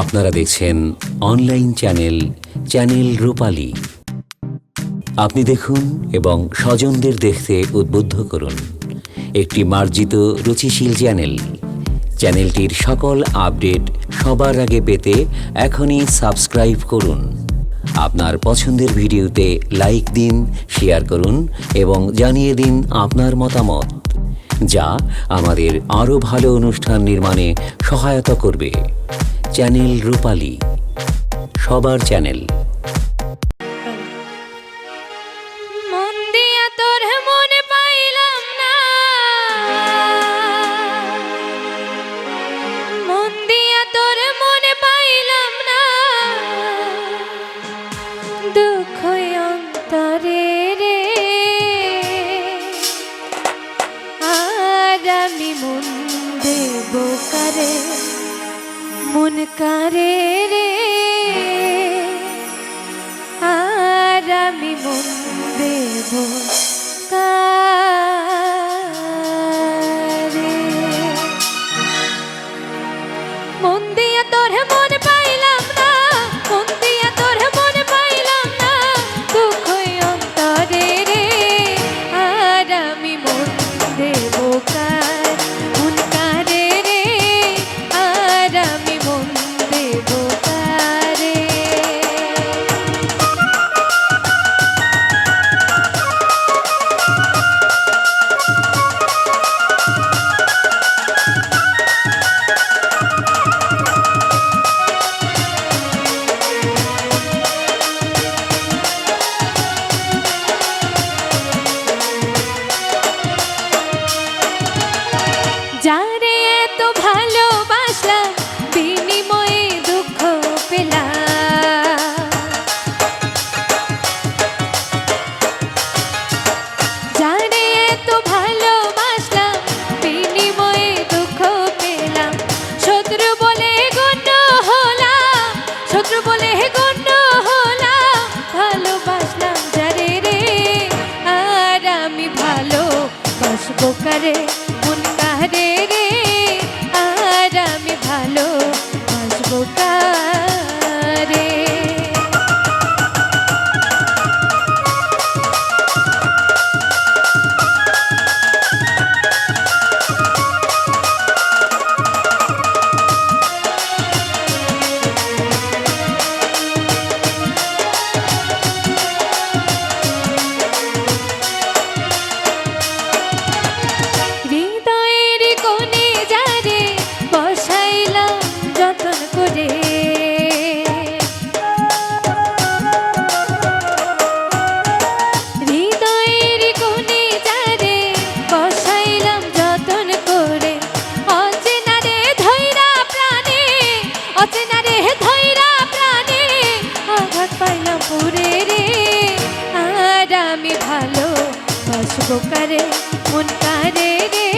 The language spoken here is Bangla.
আপনারা দেখছেন অনলাইন চ্যানেল চ্যানেল রূপালী। আপনি দেখুন এবং স্বজনদের দেখতে উদ্বুদ্ধ করুন। একটি মার্জিত, রুচিশীল চ্যানেল। চ্যানেলটির সকল আপডেট সবার আগে পেতে এখনই সাবস্ক্রাইব করুন। আপনার পছন্দের ভিডিওতে লাইক দিন, শেয়ার করুন এবং জানিয়ে দিন আপনার মতামত, যা আমাদের আরও ভালো অনুষ্ঠান নির্মাণে সহায়তা করবে। চ্যানেল রূপালী, সবার চ্যানেল। মন দিয়া তোর মনে পাইলাম না। মন দিয়া তোর মনে পাইলাম না। দুঃখ মন কারে রে? আর আমি মন দেব শত্রু বলে গণ্য হলাম, ভালোবাসলাম যারে রে। আর আমি ভালো বাসবো কারে? মন কারে রে? আর আমি ভালো আমি ভালো বাসবো কারে মন কারে রে।